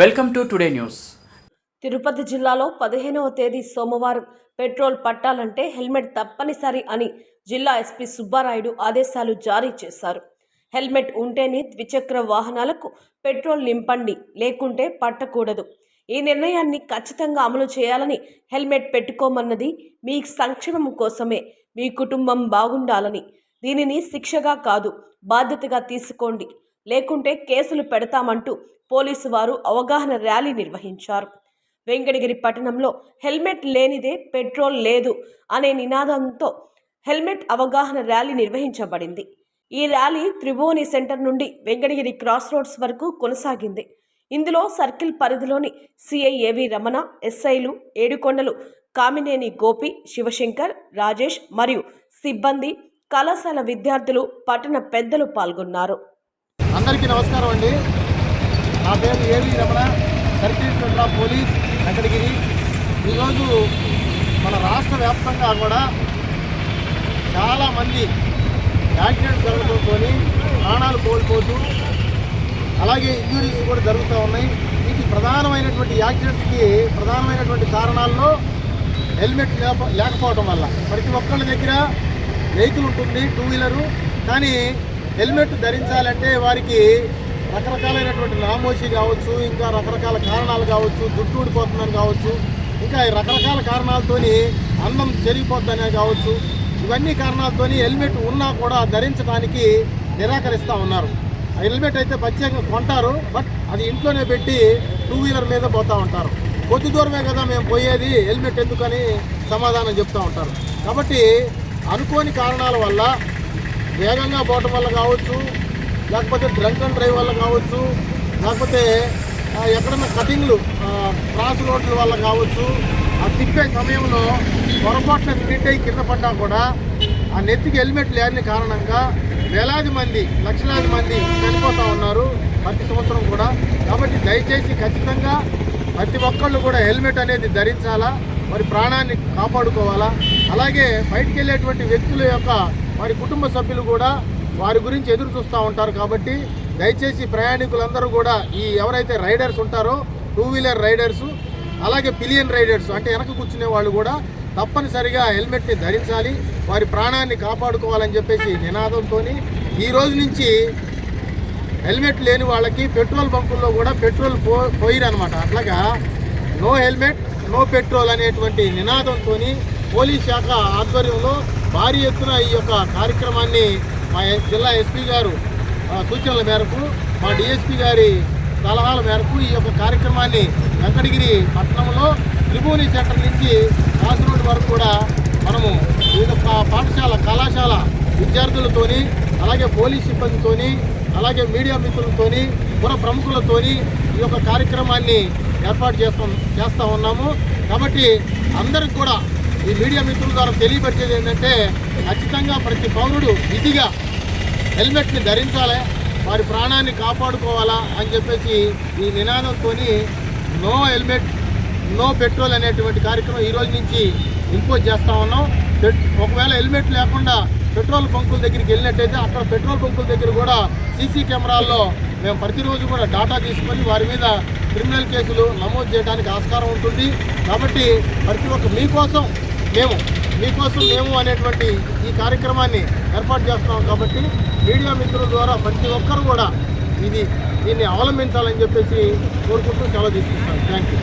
Welcome to today news. Tirupati జిల్లాలో పదిహేనవ తేదీ సోమవారం పెట్రోల్ పట్టాలంటే హెల్మెట్ తప్పనిసరి అని జిల్లా ఎస్పీ సుబ్బారాయుడు ఆదేశాలు జారీ చేశారు. హెల్మెట్ ఉంటేనే ద్విచక్ర వాహనాలకు పెట్రోల్ నింపండి లేకుంటే పట్టకూడదు. ఈ నిర్ణయాన్ని ఖచ్చితంగా అమలు చేయాలని హెల్మెట్ పెట్టుకోమన్నది మీ సంక్షేమం కోసమే మీ కుటుంబం బాగుండాలని. దీనిని శిక్షగా కాదు బాధ్యతగా తీసుకోండి. లేకుంటే కేసులు పెడతామంటూ పోలీసు వారు అవగాహన ర్యాలీ నిర్వహించారు. వెంకటగిరి పట్టణంలో హెల్మెట్ లేనిదే పెట్రోల్ లేదు అనే నినాదంతో హెల్మెట్ అవగాహన ర్యాలీ నిర్వహించబడింది. ఈ ర్యాలీ త్రిభువని సెంటర్ నుండి వెంకటగిరి క్రాస్ రోడ్స్ వరకు కొనసాగింది. ఇందులో సర్కిల్ పరిధిలోని సిఐ ఏవి రమణ ఎస్ఐలు ఏడుకొండలు కామినేని గోపి శివశంకర్ రాజేష్ మరియు సిబ్బంది కళాశాల విద్యార్థులు పట్టణ పెద్దలు పాల్గొన్నారు. అందరికీ నమస్కారం అండి. నా పేరు AV Ramana. Circle inspector of police Venkatagiri ఈరోజు మన రాష్ట్ర వ్యాప్తంగా కూడా చాలామంది యాక్సిడెంట్స్ జరగడంతో ప్రాణాలు కోల్పోతూ అలాగే ఇంజురీస్ కూడా జరుగుతూ ఉన్నాయి. వీటి ప్రధానమైనటువంటి యాక్సిడెంట్స్కి ప్రధానమైనటువంటి కారణాల్లో హెల్మెట్ లేకపోవడం వల్ల ప్రతి ఒక్కళ్ళ దగ్గర వెహికల్ ఉంటుంది టూ వీలరు. కానీ హెల్మెట్ ధరించాలంటే వారికి రకరకాలైనటువంటి నామోషి కావచ్చు ఇంకా రకరకాల కారణాలు కావచ్చు జుట్టు ఊడిపోతుందని కావచ్చు ఇంకా రకరకాల కారణాలతోని అందం చెరిగిపోతుందనే కావచ్చు ఇవన్నీ కారణాలతోని హెల్మెట్ ఉన్నా కూడా ధరించడానికి నిరాకరిస్తూ ఉన్నారు. ఆ హెల్మెట్ అయితే ప్రత్యేకంగా కొంటారు బట్ అది ఇంట్లోనే పెట్టి టూ వీలర్ మీద పోతూ ఉంటారు. కొద్ది దూరమే కదా మేము పోయేది హెల్మెట్ ఎందుకని సమాధానం చెప్తూ ఉంటారు. కాబట్టి అనుకోని కారణాల వల్ల వేగంగా పోవటం వల్ల కావచ్చు లేకపోతే డ్రంక్ అండ్ డ్రైవ్ వల్ల కావచ్చు లేకపోతే ఎక్కడన్నా కటింగ్లు క్రాస్ రోడ్ల వల్ల కావచ్చు ఆ తిప్పే సమయంలో పొరపాటున స్ప్లిట్ అయ్యి కింద పడ్డా కూడా ఆ నెత్తికి హెల్మెట్ లేని కారణంగా వేలాది మంది లక్షలాది మంది చనిపోతూ ఉన్నారు ప్రతి సంవత్సరం కూడా. కాబట్టి దయచేసి ఖచ్చితంగా ప్రతి ఒక్కళ్ళు కూడా హెల్మెట్ అనేది ధరించాలా మరి ప్రాణాన్ని కాపాడుకోవాలా? అలాగే బయటికి వెళ్ళేటువంటి వ్యక్తుల యొక్క వారి కుటుంబ సభ్యులు కూడా వారి గురించి ఎదురు చూస్తూ ఉంటారు కాబట్టి దయచేసి ప్రయాణికులందరూ కూడా ఈ ఎవరైతే రైడర్స్ ఉంటారో టూ వీలర్ రైడర్స్ అలాగే పిలియన్ రైడర్స్ అంటే వెనక కూర్చునే వాళ్ళు కూడా తప్పనిసరిగా హెల్మెట్ని ధరించాలి వారి ప్రాణాన్ని కాపాడుకోవాలని చెప్పేసి నినాదంతో ఈ రోజు నుంచి హెల్మెట్ లేని వాళ్ళకి పెట్రోల్ బంకుల్లో కూడా పెట్రోల్ పో పోయిరనమాట అట్లాగా నో హెల్మెట్ నో పెట్రోల్ అనేటువంటి నినాదంతో పోలీస్ శాఖ ఆధ్వర్యంలో భారీ ఎత్తున ఈ యొక్క కార్యక్రమాన్ని మా జిల్లా ఎస్పీ గారు సూచనల మేరకు మా డిఎస్పీ గారి సలహాల మేరకు ఈ యొక్క కార్యక్రమాన్ని వెంకటగిరి పట్టణంలో త్రిభువని సెంటర్ నుంచి కాసరోడ్ వరకు కూడా మనము వివిధ పాఠశాల కళాశాల విద్యార్థులతోని అలాగే పోలీస్ సిబ్బందితోని అలాగే మీడియా మిత్రులతోని పుర ప్రముఖులతోని ఈ యొక్క కార్యక్రమాన్ని ఏర్పాటు చేస్తాం చేస్తూ ఉన్నాము. కాబట్టి అందరికి కూడా ఈ మీడియా మిత్రుల ద్వారా తెలియపరిచేది ఏంటంటే ఖచ్చితంగా ప్రతి పౌరుడు విధిగా హెల్మెట్ని ధరించాలి వారి ప్రాణాన్ని కాపాడుకోవాలా అని చెప్పేసి ఈ నినాదంతో నో హెల్మెట్ నో పెట్రోల్ అనేటువంటి కార్యక్రమం ఈ రోజు నుంచి ఇంపోజ్ చేస్తూ ఉన్నాం. పెట్- ఒకవేళ హెల్మెట్ లేకుండా పెట్రోల్ బంకుల దగ్గరికి వెళ్ళినట్టయితే అక్కడ పెట్రోల్ బంకుల దగ్గర కూడా సీసీ కెమెరాల్లో మేము ప్రతిరోజు కూడా డాటా తీసుకొని వారి మీద క్రిమినల్ కేసులు నమోదు చేయడానికి ఆస్కారం ఉంటుంది. కాబట్టి ప్రతి ఒక్క మీకోసం మేము మీకోసం మేము అనేటువంటి ఈ కార్యక్రమాన్ని ఏర్పాటు చేస్తున్నాం కాబట్టి మీడియా మిత్రుల ద్వారా ప్రతి ఒక్కరు కూడా ఇది దీన్ని అవలంబించాలని చెప్పేసి కోరుకుంటూ సెలవు తీసుకుంటాను థ్యాంక్ యూ